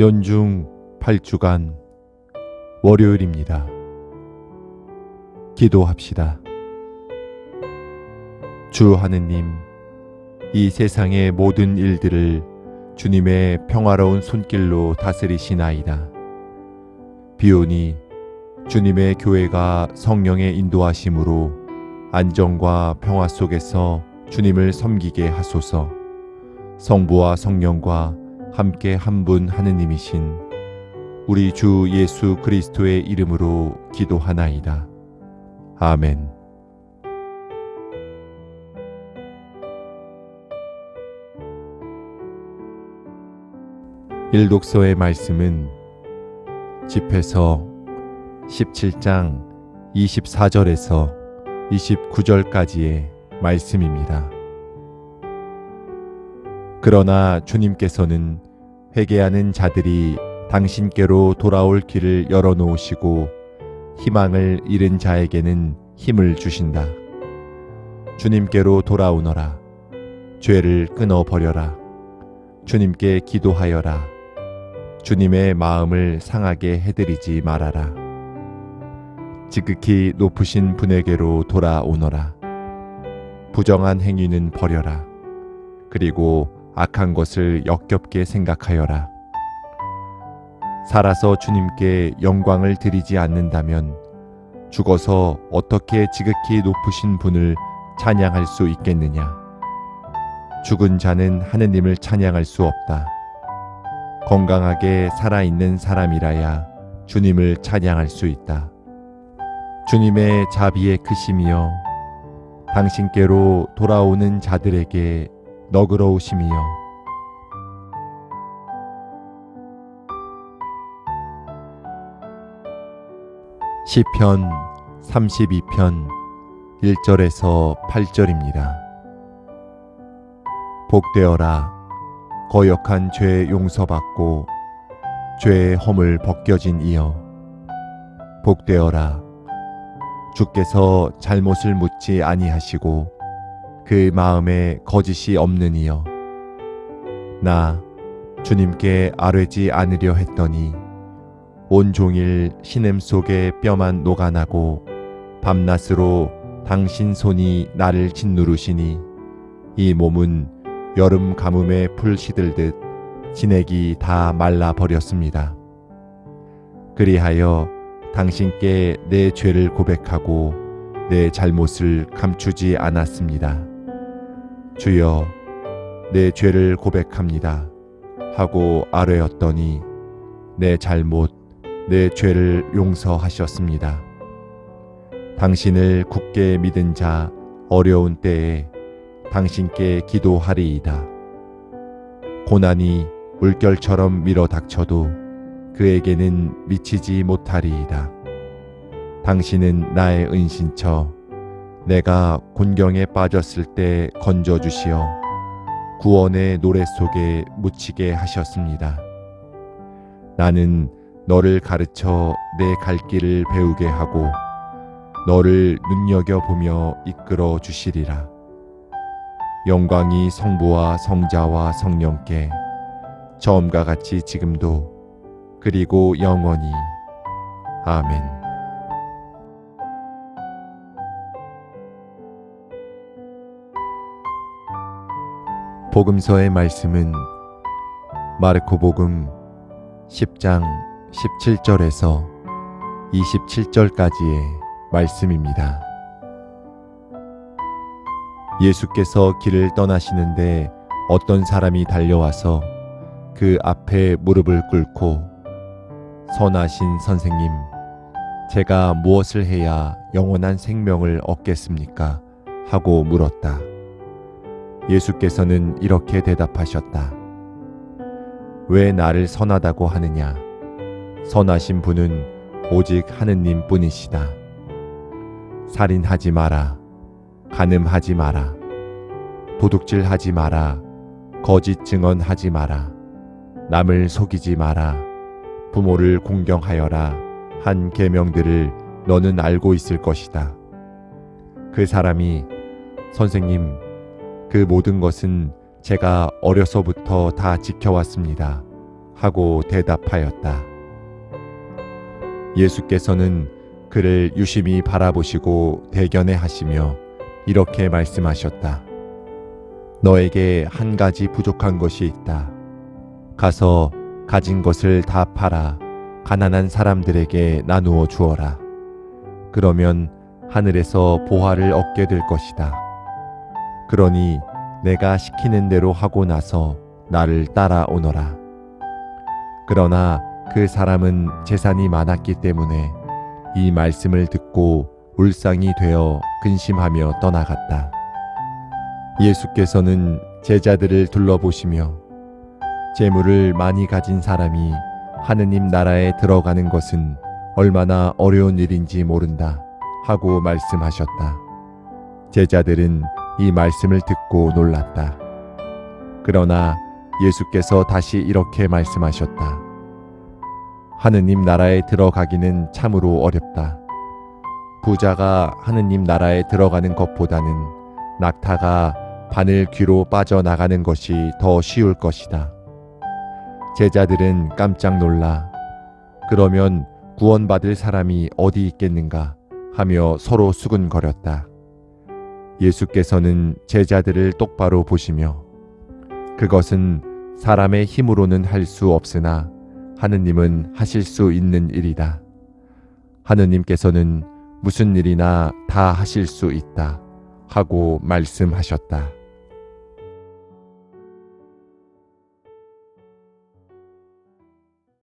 연중 8주간 월요일입니다. 기도합시다. 주 하느님, 이 세상의 모든 일들을 주님의 평화로운 손길로 다스리시나이다. 비오니 주님의 교회가 성령의 인도하심으로 안정과 평화 속에서 주님을 섬기게 하소서. 성부와 성령과 함께 한 분 하느님이신 우리 주 예수 그리스도의 이름으로 기도하나이다. 아멘. 일독서의 말씀은 집에서 17장 24절에서 29절까지의 말씀입니다. 그러나 주님께서는 회개하는 자들이 당신께로 돌아올 길을 열어놓으시고 희망을 잃은 자에게는 힘을 주신다. 주님께로 돌아오너라. 죄를 끊어버려라. 주님께 기도하여라. 주님의 마음을 상하게 해드리지 말아라. 지극히 높으신 분에게로 돌아오너라. 부정한 행위는 버려라. 그리고 악한 것을 역겹게 생각하여라. 살아서 주님께 영광을 드리지 않는다면 죽어서 어떻게 지극히 높으신 분을 찬양할 수 있겠느냐? 죽은 자는 하느님을 찬양할 수 없다. 건강하게 살아있는 사람이라야 주님을 찬양할 수 있다. 주님의 자비의 크심이여 당신께로 돌아오는 자들에게 너그러우심이여. 시편 32편 1절에서 8절입니다. 복되어라. 거역한 죄 용서받고 죄의 허물 벗겨진 이여. 복되어라. 주께서 잘못을 묻지 아니하시고 그 마음에 거짓이 없는 이여 나 주님께 아뢰지 않으려 했더니 온 종일 신음 속에 뼈만 녹아나고 밤낮으로 당신 손이 나를 짓누르시니 이 몸은 여름 가뭄에 풀 시들듯 진액이 다 말라 버렸습니다. 그리하여 당신께 내 죄를 고백하고 내 잘못을 감추지 않았습니다. 주여, 내 죄를 고백합니다. 하고 아뢰었더니 내 잘못, 내 죄를 용서하셨습니다. 당신을 굳게 믿은 자 어려운 때에 당신께 기도하리이다. 고난이 물결처럼 밀어 닥쳐도 그에게는 미치지 못하리이다. 당신은 나의 은신처, 내가 곤경에 빠졌을 때 건져 주시어 구원의 노래 속에 묻히게 하셨습니다. 나는 너를 가르쳐 내 갈 길을 배우게 하고 너를 눈여겨보며 이끌어 주시리라. 영광이 성부와 성자와 성령께 처음과 같이 지금도 그리고 영원히 아멘. 복음서의 말씀은 마르코 복음 10장 17절에서 27절까지의 말씀입니다. 예수께서 길을 떠나시는데 어떤 사람이 달려와서 그 앞에 무릎을 꿇고 선하신 선생님, 제가 무엇을 해야 영원한 생명을 얻겠습니까? 하고 물었다. 예수께서는 이렇게 대답하셨다. 왜 나를 선하다고 하느냐? 선하신 분은 오직 하느님 뿐이시다. 살인하지 마라. 간음하지 마라. 도둑질 하지 마라. 거짓 증언하지 마라. 남을 속이지 마라. 부모를 공경하여라. 한 계명들을 너는 알고 있을 것이다. 그 사람이 선생님, 그 모든 것은 제가 어려서부터 다 지켜왔습니다. 하고 대답하였다. 예수께서는 그를 유심히 바라보시고 대견해 하시며 이렇게 말씀하셨다. 너에게 한 가지 부족한 것이 있다. 가서 가진 것을 다 팔아 가난한 사람들에게 나누어 주어라. 그러면 하늘에서 보화를 얻게 될 것이다. 그러니 내가 시키는 대로 하고 나서 나를 따라오너라. 그러나 그 사람은 재산이 많았기 때문에 이 말씀을 듣고 울상이 되어 근심하며 떠나갔다. 예수께서는 제자들을 둘러보시며 재물을 많이 가진 사람이 하느님 나라에 들어가는 것은 얼마나 어려운 일인지 모른다 하고 말씀하셨다. 제자들은 이 말씀을 듣고 놀랐다. 그러나 예수께서 다시 이렇게 말씀하셨다. 하느님 나라에 들어가기는 참으로 어렵다. 부자가 하느님 나라에 들어가는 것보다는 낙타가 바늘 귀로 빠져나가는 것이 더 쉬울 것이다. 제자들은 깜짝 놀라 그러면 구원받을 사람이 어디 있겠는가 하며 서로 수근거렸다. 예수께서는 제자들을 똑바로 보시며 그것은 사람의 힘으로는 할 수 없으나 하느님은 하실 수 있는 일이다. 하느님께서는 무슨 일이나 다 하실 수 있다. 하고 말씀하셨다.